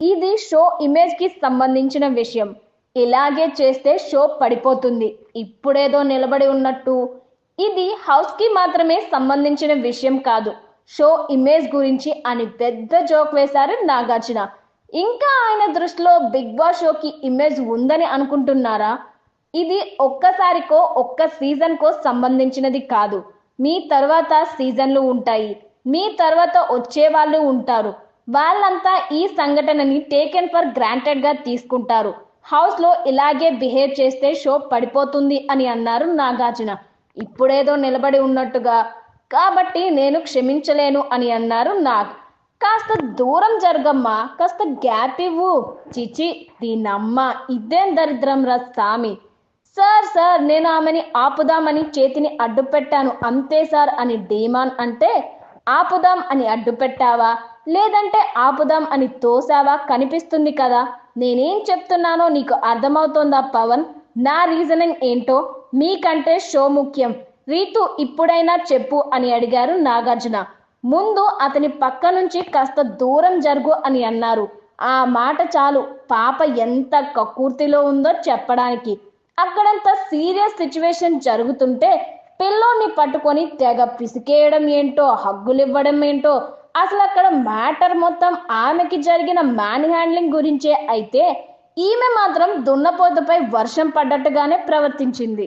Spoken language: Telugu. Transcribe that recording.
ఇది షో ఇమేజ్కి సంబంధించిన విషయం. ఇలాగే చేస్తే షో పడిపోతుంది. ఇప్పుడేదో నిలబడి ఉన్నట్టు. ఇది హౌస్కి మాత్రమే సంబంధించిన విషయం కాదు. షో ఇమేజ్ గురించి అని పెద్ద జోక్ వేశారు నాగార్జున. ఇంకా ఆయన దృష్టిలో బిగ్ బాస్ షోకి ఇమేజ్ ఉందని అనుకుంటున్నారా? ఇది ఒక్కసారికో ఒక్క సీజన్కో సంబంధించినది కాదు. మీ తర్వాత సీజన్లు ఉంటాయి. మీ తర్వాత వచ్చే వాళ్ళు ఉంటారు. వాళ్ళంతా ఈ సంఘటనని టేకెన్ ఫర్ గ్రాంటెడ్గా తీసుకుంటారు. హౌస్లో ఇలాగే బిహేవ్ చేస్తే షో పడిపోతుంది అని అన్నారు నాగార్జున. ఇప్పుడేదో నిలబడి ఉన్నట్టుగా. కాబట్టి నేను క్షమించలేను అని అన్నారు నాగ్. కాస్త దూరం జరగమ్మా కాస్త గ్యాప్ ఇవ్వు. చిచి దీనమ్మ ఇదేం దరిద్రం రా సామి. సార్ సార్ నేను ఆమెని ఆపుదామని చేతిని అడ్డు పెట్టాను అంతే సార్ అని డీమాన్ అంటే ఆపుదాం అని అడ్డు పెట్టావా లేదంటే ఆపుదాం అని తోసావా కనిపిస్తుంది కదా. నేనేం చెప్తున్నానో నీకు అర్థమవుతోందా పవన్? నా రీజనింగ్ ఏంటో? మీకంటే షో ముఖ్యం. రీతు ఇప్పుడైనా చెప్పు అని అడిగారు నాగార్జున. ముందు అతని పక్క నుంచి కాస్త దూరం జరుగు అని అన్నారు. ఆ మాట చాలు. పాప ఎంత కకూర్తిలో ఉందో చెప్పడానికి. అక్కడంత సీరియస్ సిచ్యువేషన్ జరుగుతుంటే పిల్లోని పట్టుకొని తెగ పిసికేయడం ఏంటో హగ్గులివ్వడం ఏంటో అసలు అక్కడ మ్యాటర్ మొత్తం ఆమెకి జరిగిన మ్యాన్ హ్యాండ్లింగ్ గురించే అయితే ఈమె మాత్రం దున్నపోతుపై వర్షం పడ్డట్టుగానే ప్రవర్తించింది.